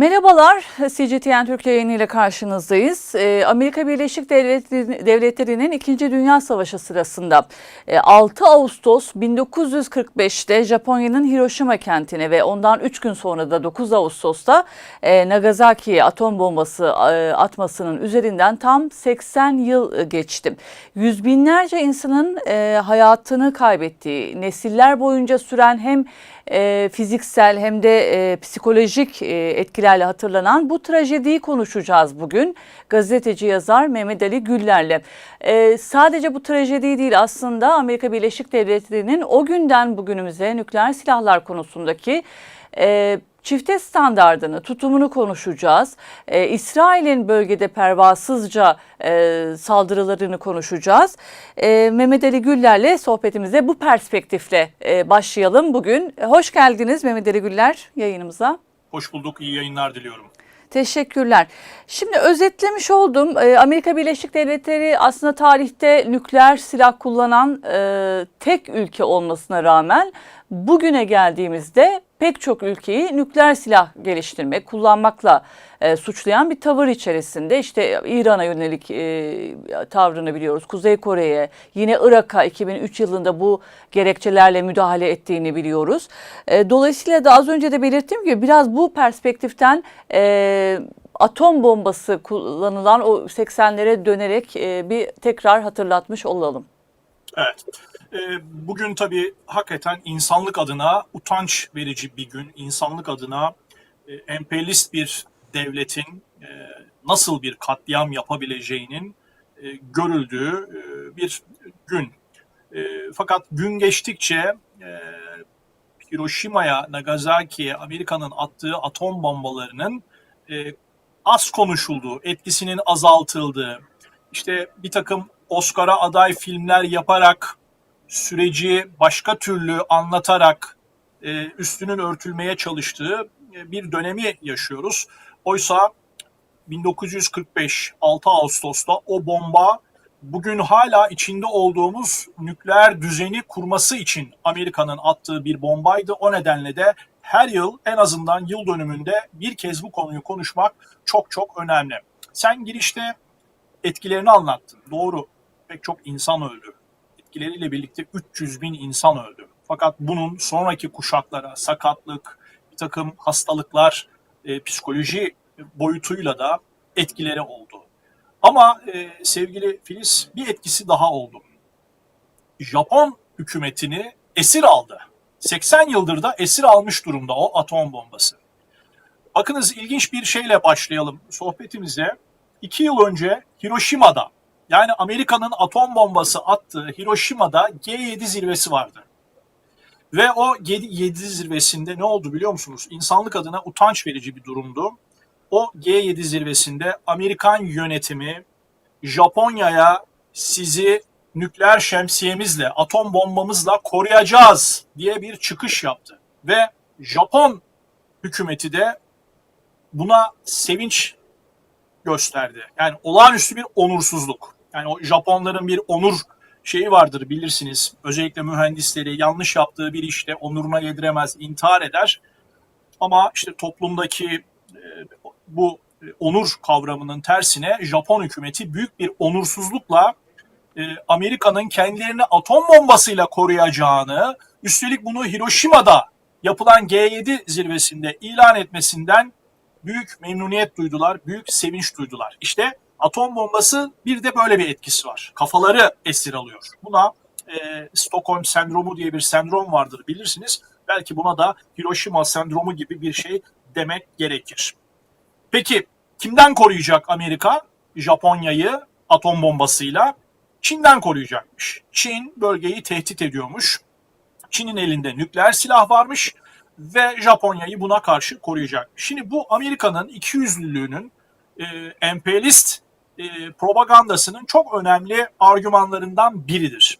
Merhabalar, CGTN Türk yayını ile karşınızdayız. Ee, Amerika Birleşik Devletleri- Devletleri'nin 2. Dünya Savaşı sırasında e, 6 Ağustos 1945'te Japonya'nın Hiroşima kentine ve ondan 3 gün sonra da 9 Ağustos'ta e, Nagasaki'ye atom bombası e, atmasının üzerinden tam 80 yıl geçti. Yüz binlerce insanın e, hayatını kaybettiği, nesiller boyunca süren hem e, fiziksel hem de e, psikolojik e, etkilerle hatırlanan bu trajediyi konuşacağız bugün. Gazeteci yazar Mehmet Ali Güller'le. E, sadece bu trajedi değil aslında Amerika Birleşik Devletleri'nin o günden bugünümüze nükleer silahlar konusundaki e, çifte standardını, tutumunu konuşacağız. Ee, İsrail'in bölgede pervasızca e, saldırılarını konuşacağız. Ee, Mehmet Ali Güller'le sohbetimize bu perspektifle e, başlayalım bugün. Hoş geldiniz Mehmet Ali Güller yayınımıza. Hoş bulduk, iyi yayınlar diliyorum. Teşekkürler. Şimdi özetlemiş oldum. Ee, Amerika Birleşik Devletleri aslında tarihte nükleer silah kullanan e, tek ülke olmasına rağmen bugüne geldiğimizde pek çok ülkeyi nükleer silah geliştirmek, kullanmakla e, suçlayan bir tavır içerisinde. İşte İran'a yönelik e, tavrını biliyoruz. Kuzey Kore'ye, yine Irak'a 2003 yılında bu gerekçelerle müdahale ettiğini biliyoruz. E, dolayısıyla da az önce de belirttiğim gibi biraz bu perspektiften e, atom bombası kullanılan o 80'lere dönerek e, bir tekrar hatırlatmış olalım. Evet, bugün tabii hakikaten insanlık adına utanç verici bir gün. İnsanlık adına e, emperyalist bir devletin e, nasıl bir katliam yapabileceğinin e, görüldüğü bir gün. Fakat gün geçtikçe Hiroşima'ya, Nagasaki'ye Amerika'nın attığı atom bombalarının az konuşulduğu, etkisinin azaltıldığı, işte bir takım Oscar'a aday filmler yaparak süreci başka türlü anlatarak e, üstünün örtülmeye çalıştığı e, bir dönemi yaşıyoruz. Oysa 1945 6 Ağustos'ta o bomba bugün hala içinde olduğumuz nükleer düzeni kurması için Amerika'nın attığı bir bombaydı. O nedenle de her yıl en azından yıl dönümünde bir kez bu konuyu konuşmak çok çok önemli. Sen girişte etkilerini anlattın. Doğru. Pek çok insan öldü. Etkileriyle birlikte 300 bin insan öldü. Fakat bunun sonraki kuşaklara sakatlık, bir takım hastalıklar, e, psikoloji boyutuyla da etkileri oldu. Ama e, sevgili Filiz bir etkisi daha oldu. Japon hükümetini esir aldı. 80 yıldır da esir almış durumda o atom bombası. Bakınız ilginç bir şeyle başlayalım sohbetimize. İki yıl önce Hiroşima'da yani Amerika'nın atom bombası attığı Hiroşima'da G7 zirvesi vardı. Ve o G7 zirvesinde ne oldu biliyor musunuz? İnsanlık adına utanç verici bir durumdu. O G7 zirvesinde Amerikan yönetimi Japonya'ya sizi nükleer şemsiyemizle, atom bombamızla koruyacağız diye bir çıkış yaptı. Ve Japon hükümeti de buna sevinç gösterdi. Yani olağanüstü bir onursuzluk. Yani o Japonların bir onur şeyi vardır bilirsiniz. Özellikle mühendisleri yanlış yaptığı bir işte onuruna yediremez, intihar eder. Ama işte toplumdaki e, bu onur kavramının tersine Japon hükümeti büyük bir onursuzlukla e, Amerika'nın kendilerini atom bombasıyla koruyacağını, üstelik bunu Hiroşima'da yapılan G7 zirvesinde ilan etmesinden büyük memnuniyet duydular, büyük sevinç duydular. İşte atom bombası bir de böyle bir etkisi var. Kafaları esir alıyor. Buna e, Stockholm sendromu diye bir sendrom vardır bilirsiniz. Belki buna da Hiroşima sendromu gibi bir şey demek gerekir. Peki kimden koruyacak Amerika Japonya'yı atom bombasıyla? Çin'den koruyacakmış. Çin bölgeyi tehdit ediyormuş. Çin'in elinde nükleer silah varmış ve Japonya'yı buna karşı koruyacak. Şimdi bu Amerika'nın ikiyüzlülüğünün e, emperyalist e, propagandasının çok önemli argümanlarından biridir.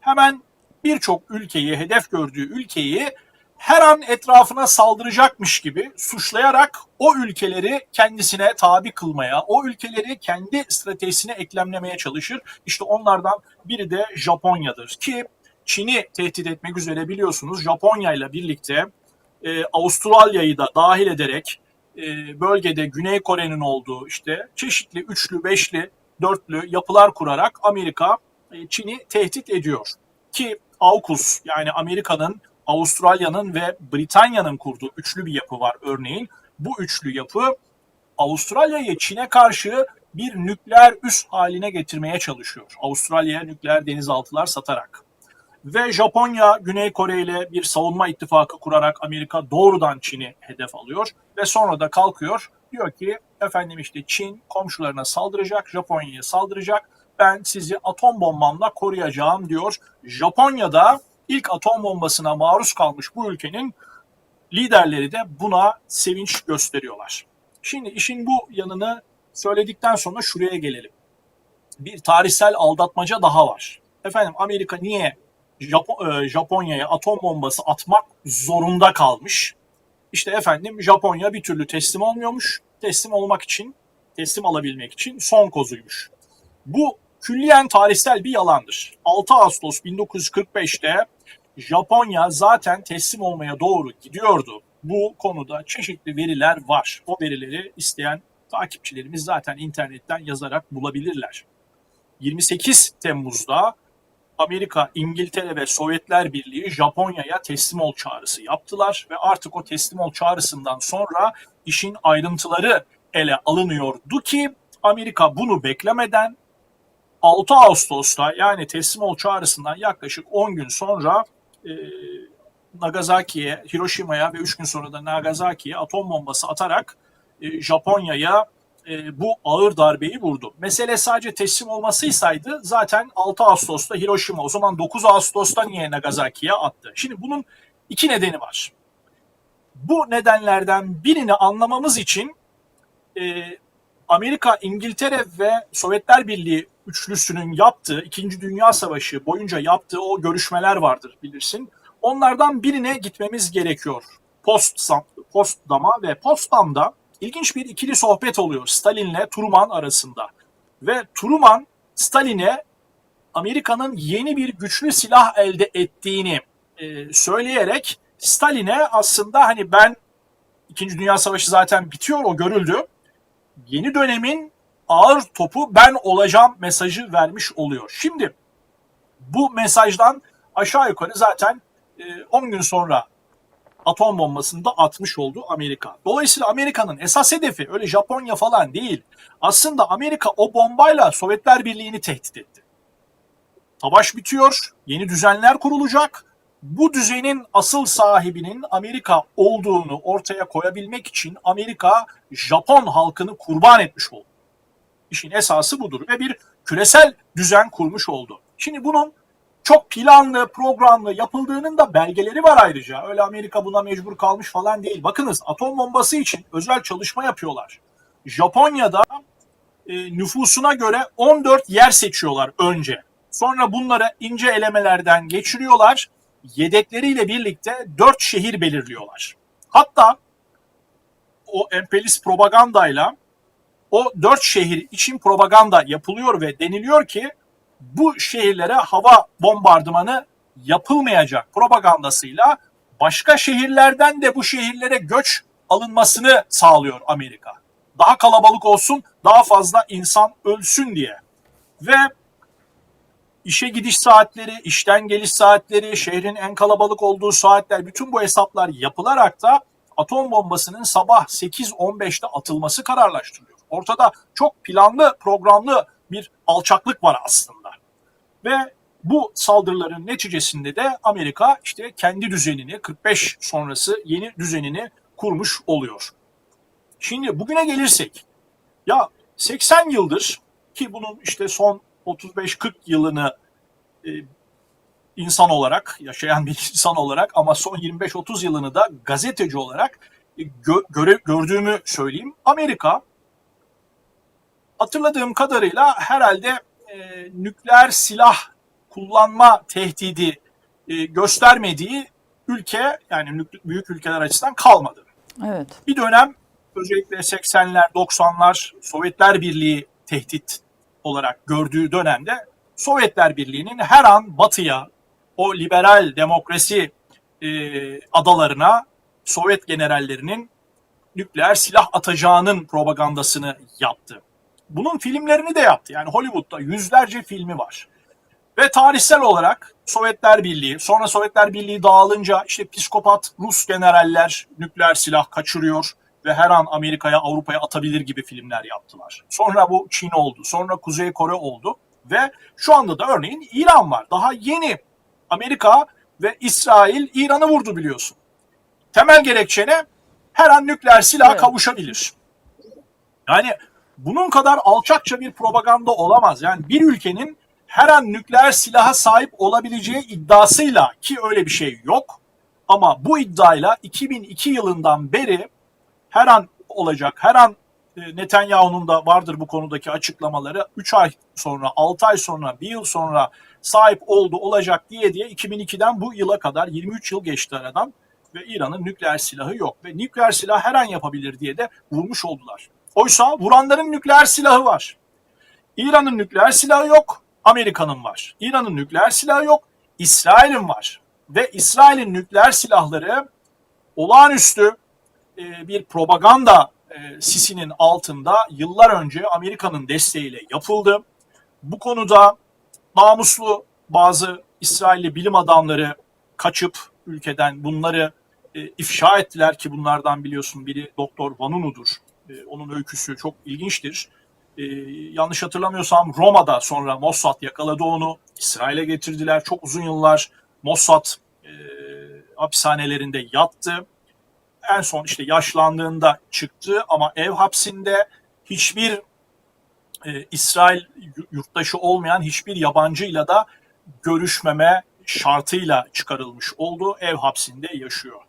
Hemen birçok ülkeyi, hedef gördüğü ülkeyi her an etrafına saldıracakmış gibi suçlayarak o ülkeleri kendisine tabi kılmaya, o ülkeleri kendi stratejisine eklemlemeye çalışır. İşte onlardan biri de Japonya'dır ki Çin'i tehdit etmek üzere biliyorsunuz Japonya ile birlikte e, Avustralya'yı da dahil ederek e, bölgede Güney Kore'nin olduğu işte çeşitli üçlü, beşli, dörtlü yapılar kurarak Amerika e, Çin'i tehdit ediyor. Ki AUKUS yani Amerika'nın, Avustralya'nın ve Britanya'nın kurduğu üçlü bir yapı var örneğin. Bu üçlü yapı Avustralya'yı Çin'e karşı bir nükleer üs haline getirmeye çalışıyor. Avustralya'ya nükleer denizaltılar satarak. Ve Japonya Güney Kore ile bir savunma ittifakı kurarak Amerika doğrudan Çin'i hedef alıyor ve sonra da kalkıyor diyor ki efendim işte Çin komşularına saldıracak, Japonya'ya saldıracak. Ben sizi atom bombamla koruyacağım diyor. Japonya'da ilk atom bombasına maruz kalmış bu ülkenin liderleri de buna sevinç gösteriyorlar. Şimdi işin bu yanını söyledikten sonra şuraya gelelim. Bir tarihsel aldatmaca daha var. Efendim Amerika niye E, Japonya'ya atom bombası atmak zorunda kalmış? İşte efendim Japonya bir türlü teslim olmuyormuş. Teslim olmak için, teslim alabilmek için son kozuymuş. Bu külliyen tarihsel bir yalandır. 6 Ağustos 1945'te Japonya zaten teslim olmaya doğru gidiyordu. Bu konuda çeşitli veriler var. O verileri isteyen takipçilerimiz zaten internetten yazarak bulabilirler. 28 Temmuz'da Amerika, İngiltere ve Sovyetler Birliği Japonya'ya teslim ol çağrısı yaptılar ve artık o teslim ol çağrısından sonra işin ayrıntıları ele alınıyordu ki Amerika bunu beklemeden 6 Ağustos'ta yani teslim ol çağrısından yaklaşık 10 gün sonra e, Nagasaki'ye, Hiroşima'ya ve 3 gün sonra da Nagasaki'ye atom bombası atarak e, Japonya'ya e, bu ağır darbeyi vurdu. Mesele sadece teslim olmasıysaydı zaten 6 Ağustos'ta Hiroşima o zaman 9 Ağustos'ta niye Nagasaki'ye attı? Şimdi bunun iki nedeni var. Bu nedenlerden birini anlamamız için e, Amerika, İngiltere ve Sovyetler Birliği üçlüsünün yaptığı, İkinci Dünya Savaşı boyunca yaptığı o görüşmeler vardır bilirsin. Onlardan birine gitmemiz gerekiyor. Potsdam, Potsdam'a ve Potsdam'da ilginç bir ikili sohbet oluyor Stalin'le Truman arasında. Ve Truman Stalin'e Amerika'nın yeni bir güçlü silah elde ettiğini e, söyleyerek Stalin'e aslında hani ben İkinci Dünya Savaşı zaten bitiyor o görüldü. Yeni dönemin ağır topu ben olacağım mesajı vermiş oluyor. Şimdi bu mesajdan aşağı yukarı zaten e, 10 gün sonra atom bombasını da atmış oldu Amerika. Dolayısıyla Amerika'nın esas hedefi öyle Japonya falan değil. Aslında Amerika o bombayla Sovyetler Birliği'ni tehdit etti. Savaş bitiyor, yeni düzenler kurulacak. Bu düzenin asıl sahibinin Amerika olduğunu ortaya koyabilmek için Amerika Japon halkını kurban etmiş oldu. İşin esası budur ve bir küresel düzen kurmuş oldu. Şimdi bunun çok planlı, programlı yapıldığının da belgeleri var ayrıca. Öyle Amerika buna mecbur kalmış falan değil. Bakınız atom bombası için özel çalışma yapıyorlar. Japonya'da e, nüfusuna göre 14 yer seçiyorlar önce. Sonra bunları ince elemelerden geçiriyorlar. Yedekleriyle birlikte 4 şehir belirliyorlar. Hatta o emperyalist propagandayla o 4 şehir için propaganda yapılıyor ve deniliyor ki bu şehirlere hava bombardımanı yapılmayacak propagandasıyla başka şehirlerden de bu şehirlere göç alınmasını sağlıyor Amerika. Daha kalabalık olsun, daha fazla insan ölsün diye. Ve işe gidiş saatleri, işten geliş saatleri, şehrin en kalabalık olduğu saatler, bütün bu hesaplar yapılarak da atom bombasının sabah 8.15'te atılması kararlaştırılıyor. Ortada çok planlı, programlı bir alçaklık var aslında. Ve bu saldırıların neticesinde de Amerika işte kendi düzenini 45 sonrası yeni düzenini kurmuş oluyor. Şimdi bugüne gelirsek ya 80 yıldır ki bunun işte son 35-40 yılını e, insan olarak yaşayan bir insan olarak ama son 25-30 yılını da gazeteci olarak e, gö- göre- gördüğümü söyleyeyim. Amerika hatırladığım kadarıyla herhalde e, nükleer silah kullanma tehdidi e, göstermediği ülke yani büyük ülkeler açısından kalmadı. Evet. Bir dönem özellikle 80'ler 90'lar Sovyetler Birliği tehdit olarak gördüğü dönemde Sovyetler Birliği'nin her an batıya o liberal demokrasi e, adalarına Sovyet generallerinin nükleer silah atacağının propagandasını yaptı. Bunun filmlerini de yaptı. Yani Hollywood'da yüzlerce filmi var. Ve tarihsel olarak Sovyetler Birliği, sonra Sovyetler Birliği dağılınca işte psikopat Rus generaller nükleer silah kaçırıyor ve her an Amerika'ya, Avrupa'ya atabilir gibi filmler yaptılar. Sonra bu Çin oldu, sonra Kuzey Kore oldu ve şu anda da örneğin İran var. Daha yeni Amerika ve İsrail İran'ı vurdu biliyorsun. Temel gerekçe ne? Her an nükleer silah Evet. kavuşabilir. Yani bunun kadar alçakça bir propaganda olamaz. Yani bir ülkenin her an nükleer silaha sahip olabileceği iddiasıyla ki öyle bir şey yok. Ama bu iddiayla 2002 yılından beri her an olacak, her an e, Netanyahu'nun da vardır bu konudaki açıklamaları 3 ay sonra, 6 ay sonra, 1 yıl sonra sahip oldu, olacak diye diye 2002'den bu yıla kadar 23 yıl geçti aradan ve İran'ın nükleer silahı yok. Ve nükleer silah her an yapabilir diye de vurmuş oldular. Oysa vuranların nükleer silahı var. İran'ın nükleer silahı yok, Amerika'nın var. İran'ın nükleer silahı yok, İsrail'in var. Ve İsrail'in nükleer silahları olağanüstü e, bir propaganda e, sisinin altında yıllar önce Amerika'nın desteğiyle yapıldı. Bu konuda namuslu bazı İsrailli bilim adamları kaçıp ülkeden bunları e, ifşa ettiler ki bunlardan biliyorsun biri Doktor Vanunu'dur. E, onun öyküsü çok ilginçtir. E, yanlış hatırlamıyorsam Roma'da sonra Mossad yakaladı onu. İsrail'e getirdiler. Çok uzun yıllar Mossad e, hapishanelerinde yattı. En son işte yaşlandığında çıktı ama ev hapsinde hiçbir e, İsrail yurttaşı olmayan hiçbir yabancıyla da görüşmeme şartıyla çıkarılmış oldu. Ev hapsinde yaşıyor.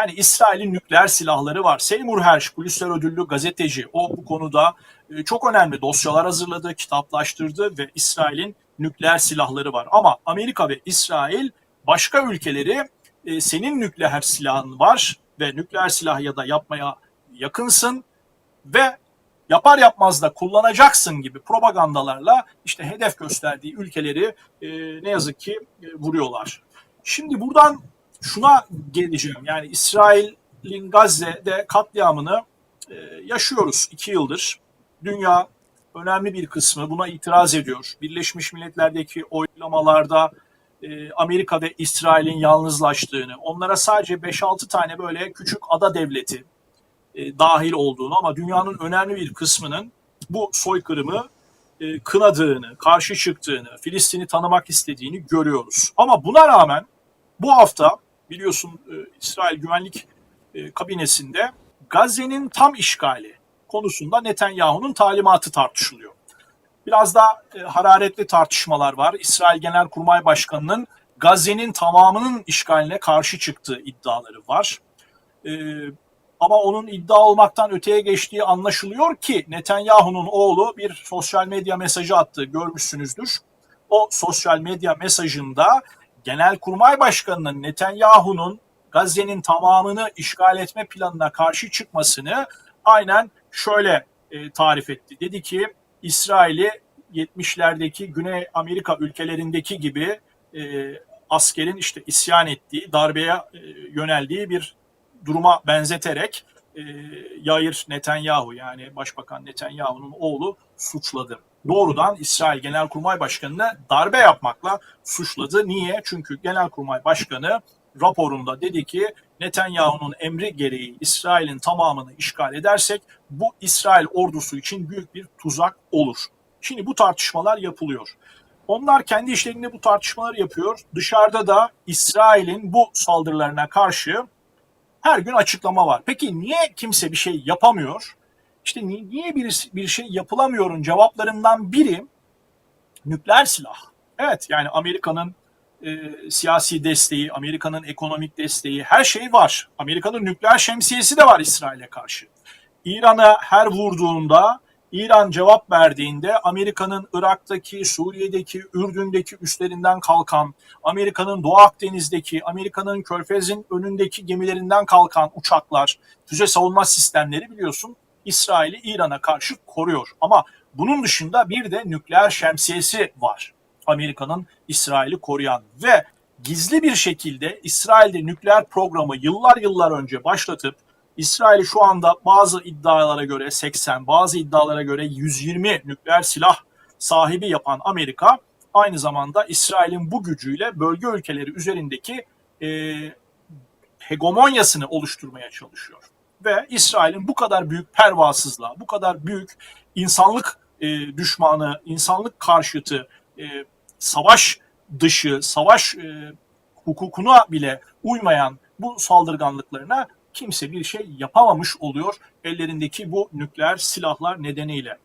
Yani İsrail'in nükleer silahları var. Seymour Hersh, Pulitzer ödüllü gazeteci. O bu konuda e, çok önemli dosyalar hazırladı, kitaplaştırdı ve İsrail'in nükleer silahları var. Ama Amerika ve İsrail başka ülkeleri e, senin nükleer silahın var ve nükleer silah ya da yapmaya yakınsın ve yapar yapmaz da kullanacaksın gibi propagandalarla işte hedef gösterdiği ülkeleri e, ne yazık ki vuruyorlar. Şimdi buradan şuna geleceğim. Yani İsrail'in Gazze'de katliamını e, yaşıyoruz iki yıldır. Dünya önemli bir kısmı buna itiraz ediyor. Birleşmiş Milletler'deki oylamalarda e, Amerika ve İsrail'in yalnızlaştığını, onlara sadece 5-6 tane böyle küçük ada devleti e, dahil olduğunu ama dünyanın önemli bir kısmının bu soykırımı e, kınadığını, karşı çıktığını, Filistin'i tanımak istediğini görüyoruz. Ama buna rağmen bu hafta biliyorsun e, İsrail Güvenlik e, Kabinesi'nde Gazze'nin tam işgali konusunda Netanyahu'nun talimatı tartışılıyor. Biraz da e, hararetli tartışmalar var. İsrail Genelkurmay Başkanı'nın Gazze'nin tamamının işgaline karşı çıktığı iddiaları var. E, ama onun iddia olmaktan öteye geçtiği anlaşılıyor ki Netanyahu'nun oğlu bir sosyal medya mesajı attı görmüşsünüzdür. O sosyal medya mesajında Genelkurmay Başkanı'nın Netanyahu'nun Gazze'nin tamamını işgal etme planına karşı çıkmasını aynen şöyle e, tarif etti. Dedi ki İsrail'i 70'lerdeki Güney Amerika ülkelerindeki gibi e, askerin işte isyan ettiği, darbeye e, yöneldiği bir duruma benzeterek e, Yair Netanyahu yani Başbakan Netanyahu'nun oğlu suçladı. Doğrudan İsrail Genelkurmay Başkanı'nı darbe yapmakla suçladı. Niye? Çünkü Genelkurmay Başkanı raporunda dedi ki Netanyahu'nun emri gereği İsrail'in tamamını işgal edersek bu İsrail ordusu için büyük bir tuzak olur. Şimdi bu tartışmalar yapılıyor. Onlar kendi işlerinde bu tartışmaları yapıyor. Dışarıda da İsrail'in bu saldırılarına karşı her gün açıklama var. Peki niye kimse bir şey yapamıyor? İşte niye bir, bir şey yapılamıyorun cevaplarından biri nükleer silah. Evet yani Amerika'nın e, siyasi desteği, Amerika'nın ekonomik desteği her şey var. Amerika'nın nükleer şemsiyesi de var İsrail'e karşı. İran'a her vurduğunda, İran cevap verdiğinde Amerika'nın Irak'taki, Suriye'deki, Ürdün'deki üstlerinden kalkan, Amerika'nın Doğu Akdeniz'deki, Amerika'nın Körfez'in önündeki gemilerinden kalkan uçaklar, füze savunma sistemleri biliyorsun İsrail'i İran'a karşı koruyor. Ama bunun dışında bir de nükleer şemsiyesi var. Amerika'nın İsrail'i koruyan ve gizli bir şekilde İsrail'de nükleer programı yıllar yıllar önce başlatıp İsrail şu anda bazı iddialara göre 80, bazı iddialara göre 120 nükleer silah sahibi yapan Amerika aynı zamanda İsrail'in bu gücüyle bölge ülkeleri üzerindeki e, hegemonyasını oluşturmaya çalışıyor. Ve İsrail'in bu kadar büyük pervasızlığa, bu kadar büyük insanlık e, düşmanı, insanlık karşıtı, e, savaş dışı, savaş e, hukukuna bile uymayan bu saldırganlıklarına kimse bir şey yapamamış oluyor ellerindeki bu nükleer silahlar nedeniyle.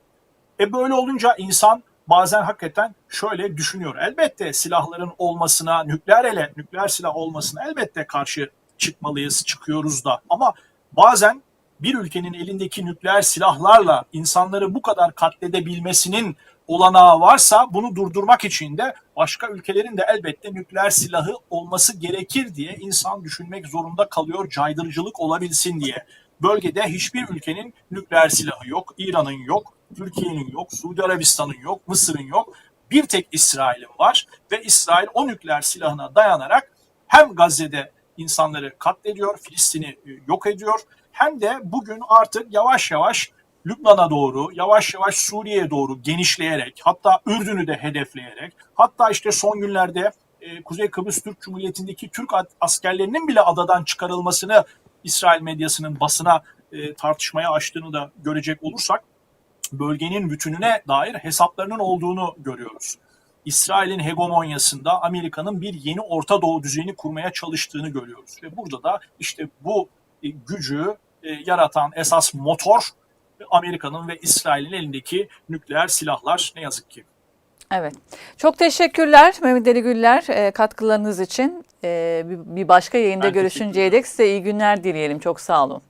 E böyle olunca insan bazen hakikaten şöyle düşünüyor. Elbette silahların olmasına, nükleer ele, nükleer silah olmasına elbette karşı çıkmalıyız, çıkıyoruz da. Ama bazen bir ülkenin elindeki nükleer silahlarla insanları bu kadar katledebilmesinin olanağı varsa bunu durdurmak için de başka ülkelerin de elbette nükleer silahı olması gerekir diye insan düşünmek zorunda kalıyor caydırıcılık olabilsin diye. Bölgede hiçbir ülkenin nükleer silahı yok. İran'ın yok, Türkiye'nin yok, Suudi Arabistan'ın yok, Mısır'ın yok. Bir tek İsrail'in var ve İsrail o nükleer silahına dayanarak hem Gazze'de insanları katlediyor, Filistin'i e, yok ediyor hem de bugün artık yavaş yavaş Lübnan'a doğru, yavaş yavaş Suriye'ye doğru genişleyerek, hatta Ürdün'ü de hedefleyerek, hatta işte son günlerde e, Kuzey Kıbrıs Türk Cumhuriyeti'ndeki Türk askerlerinin bile adadan çıkarılmasını İsrail medyasının basına e, tartışmaya açtığını da görecek olursak, bölgenin bütününe dair hesaplarının olduğunu görüyoruz. İsrail'in hegemonyasında Amerika'nın bir yeni Orta Doğu düzeni kurmaya çalıştığını görüyoruz. Ve burada da işte bu e, gücü e, yaratan esas motor Amerika'nın ve İsrail'in elindeki nükleer silahlar ne yazık ki. Evet. Çok teşekkürler Mehmet Ali Güller e, katkılarınız için. E, bir, bir başka yayında Ben görüşünceye dek size iyi günler dileyelim. Çok sağ olun.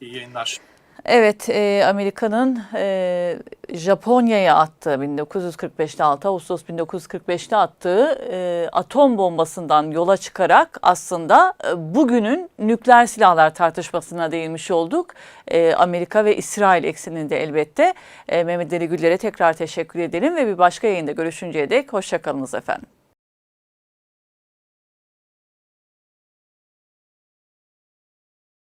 İyi yayınlar. Evet, e, Amerika'nın e, Japonya'ya attığı 1945'te 6 Ağustos 1945'te attığı e, atom bombasından yola çıkarak aslında e, bugünün nükleer silahlar tartışmasına değinmiş olduk. E, Amerika ve İsrail ekseninde elbette. E, Mehmet Ali Güller'e tekrar teşekkür edelim ve bir başka yayında görüşünceye dek hoşçakalınız efendim.